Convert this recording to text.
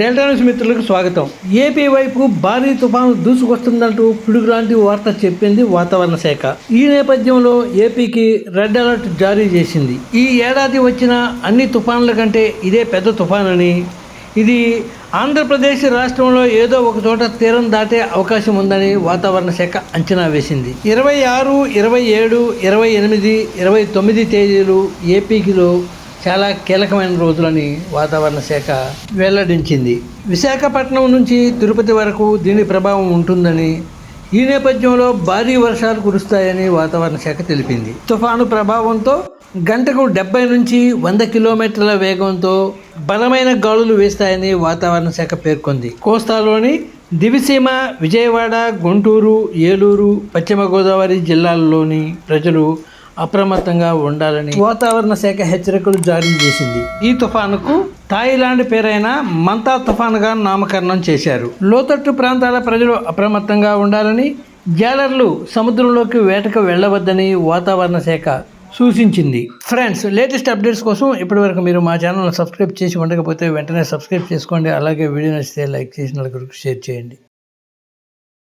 Delta news మిత్రులకు స్వాగతం. AP వైపు భారీ తుఫాను దూసుకొస్తుందంటూ పిడుగులాంటి వార్త చెప్పింది వాతావరణ శాఖ. ఈ నేపథ్యంలో ఏపీకి రెడ్ అలర్ట్ జారీ చేసింది. ఈ ఏడాది వచ్చిన అన్ని తుఫానుల కంటే ఇదే పెద్ద తుఫానని ఇది ఆంధ్రప్రదేశ్ రాష్ట్రంలో ఏదో ఒక చోట తీరం దాటే అవకాశం ఉందని వాతావరణ శాఖ అంచనా వేసింది. ఇరవై ఆరు ఇరవై ఏడు ఇరవై ఎనిమిది ఇరవై తొమ్మిది తేదీలు ఏపీకిలో చాలా కీలకమైన రోజులని వాతావరణ శాఖ వెల్లడించింది. విశాఖపట్నం నుంచి తిరుపతి వరకు దీని ప్రభావం ఉంటుందని ఈ నేపథ్యంలో భారీ వర్షాలు కురుస్తాయని వాతావరణ శాఖ తెలిపింది. తుఫాను ప్రభావంతో గంటకు డెబ్బై నుంచి వంద కిలోమీటర్ల వేగంతో బలమైన గాలులు వేస్తాయని వాతావరణ శాఖ పేర్కొంది. కోస్తాలోని దివిసీమ విజయవాడ గుంటూరు ఏలూరు పశ్చిమ గోదావరి జిల్లాల్లోని ప్రజలు అప్రమత్తంగా ఉండాలని వాతావరణ శాఖ హెచ్చరికలు జారీ చేసింది. ఈ తుఫానుకు థాయిలాండ్ పేరైన మంతా తుఫానుగా నామకరణం చేశారు. లోతట్టు ప్రాంతాల ప్రజలు అప్రమత్తంగా ఉండాలని జాలర్లు సముద్రంలోకి వేటకు వెళ్ళవద్దని వాతావరణ శాఖ సూచించింది. ఫ్రెండ్స్ లేటెస్ట్ అప్డేట్స్ కోసం ఇప్పటివరకు మీరు మా ఛానల్ని సబ్స్క్రైబ్ చేసి ఉండకపోతే వెంటనే సబ్స్క్రైబ్ చేసుకోండి. అలాగే వీడియో నచ్చితే లైక్ చేసి నలుగురికి షేర్ చేయండి.